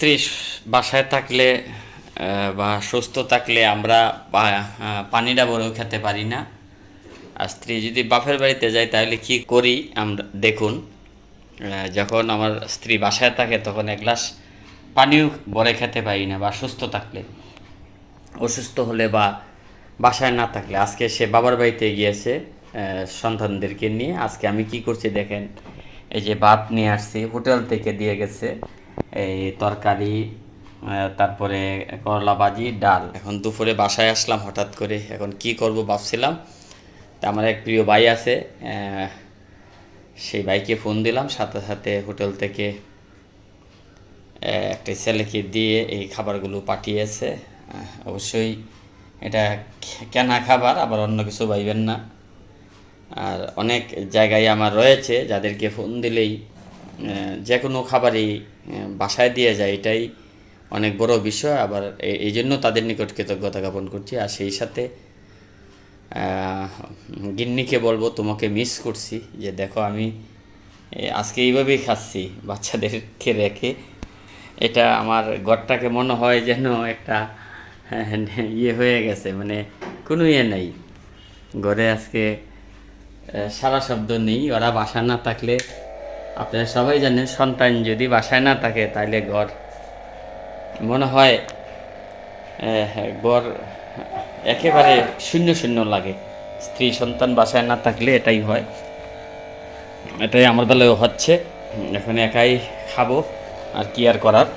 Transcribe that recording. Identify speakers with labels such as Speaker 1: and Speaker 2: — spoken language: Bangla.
Speaker 1: স্ত্রী বাসায় থাকলে বা সুস্থ থাকলে আমরা পানিটা বড়েও খেতে পারি না। আর স্ত্রী যদি বাপের বাড়িতে যায়, তাহলে কি করি আমরা, দেখুন যখন আমার স্ত্রী বাসায় থাকে, তখন এক গ্লাস পানিও বরে খেতে পারি না, বা সুস্থ থাকলে। অসুস্থ হলে বা বাসায় না থাকলে। আজকে সে বাবার বাড়িতে গিয়েছে সন্তানদেরকে নিয়ে। আজকে আমি কি করছি দেখেন, এই যে ভাত নিয়ে আসছি, হোটেল থেকে দিয়ে গেছে। এই তরকারি তারপরে করলা ভাজি ডাল। এখন দুপুরে বাসায় আসলাম, হঠাৎ করে এখন কি করব ভাবছিলাম। তা আমার এক প্রিয় ভাই আছে সেই ভাইকে ফোন দিলাম, সাথে সাথে হোটেল থেকে একটা ছেলেকে দিয়ে এই খাবারগুলো পাঠিয়েছে। অবশ্যই এটা কেনা খাবার, আবার অন্য কিছু পাইবেন না। আর অনেক জায়গায় আমার রয়েছে, যাদেরকে ফোন দিলেই যে কোনো খাবারই বাসায় দিয়ে যায়, এটাই অনেক বড় বিষয়। আবার এই জন্য তাদের নিকট কৃতজ্ঞতা জ্ঞাপন করছি। আর সেই সাথে গিন্নিকে বলব, তোমাকে মিস করছি, যে দেখো আমি আজকে এইভাবেই খাচ্ছি, বাচ্চাদেরকে রেখে। এটা আমার ঘরটাকে মনে হয় যেন একটা ইয়ে হয়ে গেছে মানে কোনো ইয়ে নেই। ঘরে আজকে সারা শব্দ নেই। ওরা বাসা না থাকলে আপনারা সবাই জানেন, সন্তান যদি বাসায় না থাকে, তাহলে ঘর মনে হয় ঘর একেবারে শূন্য শূন্য লাগে। স্ত্রী সন্তান বাসায় না থাকলে এটাই হয়। এটাই আমার বেলায় হচ্ছে। এখন একাই খাব, আর কি আর করার?